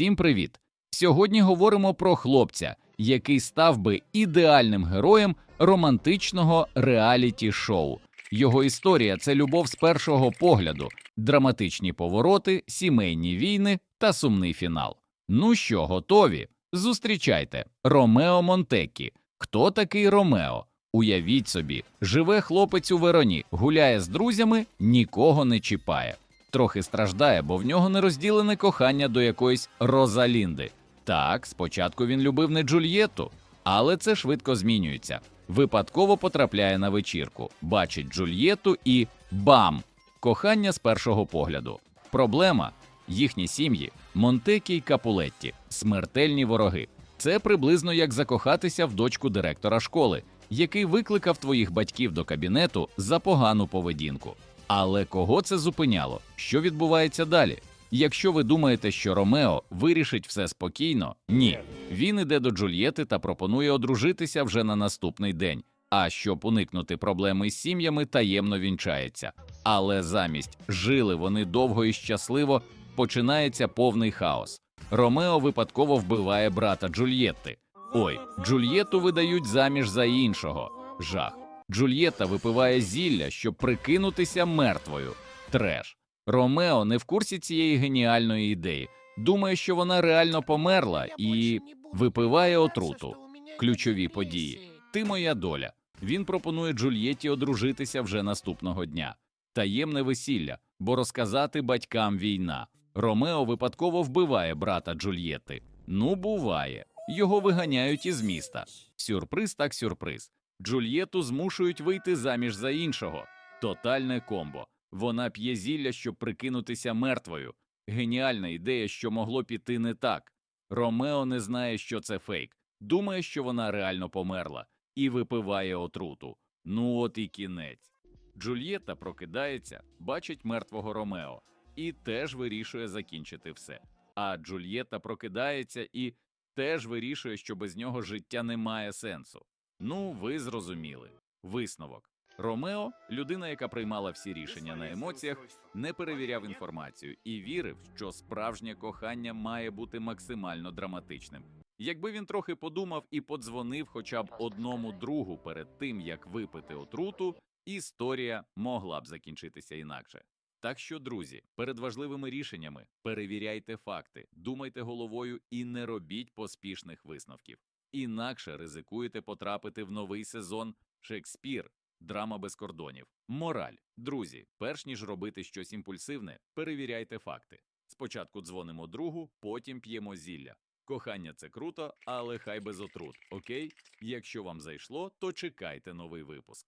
Всім привіт! Сьогодні говоримо про хлопця, який став би ідеальним героєм романтичного реаліті-шоу. Його історія це любов з першого погляду, драматичні повороти, сімейні війни та сумний фінал. Ну що, готові? Зустрічайте Ромео Монтекі. Хто такий Ромео? Уявіть собі, живе хлопець у Вероні, гуляє з друзями, нікого не чіпає. Трохи страждає, бо в нього нерозділене кохання до якоїсь Розалінди. Так, спочатку він любив не Джульєту, але це швидко змінюється. Випадково потрапляє на вечірку, бачить Джульєту і бам! Кохання з першого погляду. Проблема їхні сім'ї Монтекі й Капулетті, смертельні вороги. Це приблизно як закохатися в дочку директора школи, який викликав твоїх батьків до кабінету за погану поведінку. Але кого це зупиняло? Що відбувається далі? Якщо ви думаєте, що Ромео вирішить все спокійно, ні. Він іде до Джульєти та пропонує одружитися вже на наступний день. А щоб уникнути проблеми з сім'ями, таємно вінчається. Але замість жили вони довго і щасливо, починається повний хаос. Ромео випадково вбиває брата Джульєтти. Ой, Джульєту видають заміж за іншого. Жах. Джульєта випиває зілля, щоб прикинутися мертвою. Треш. Ромео не в курсі цієї геніальної ідеї. Думає, що вона реально померла і випиває отруту. Ключові події. Ти моя доля. Він пропонує Джульєті одружитися вже наступного дня. Таємне весілля, бо розказати батькам війна. Ромео випадково вбиває брата Джульєти. Ну, буває. Його виганяють із міста. Сюрприз так сюрприз. Джульєту змушують вийти заміж за іншого. Тотальне комбо. Вона п'є зілля, щоб прикинутися мертвою. Геніальна ідея, що могло піти не так. Ромео не знає, що це фейк, думає, що вона реально померла, і випиває отруту. Ну от і кінець. Джульєта прокидається, бачить мертвого Ромео і теж вирішує закінчити все. А Джульєта прокидається і теж вирішує, що без нього життя не має сенсу. Ну, ви зрозуміли. Висновок. Ромео, людина, яка приймала всі рішення на емоціях, не перевіряв інформацію і вірив, що справжнє кохання має бути максимально драматичним. Якби він трохи подумав і подзвонив хоча б одному другу перед тим, як випити отруту, історія могла б закінчитися інакше. Так що, друзі, перед важливими рішеннями перевіряйте факти, думайте головою і не робіть поспішних висновків. Інакше ризикуєте потрапити в новий сезон Шекспір. Драма без кордонів. Мораль. Друзі, перш ніж робити щось імпульсивне, перевіряйте факти. Спочатку дзвонимо другу, потім п'ємо зілля. Кохання це круто, але хай без отрут, окей? Якщо вам зайшло, то чекайте новий випуск.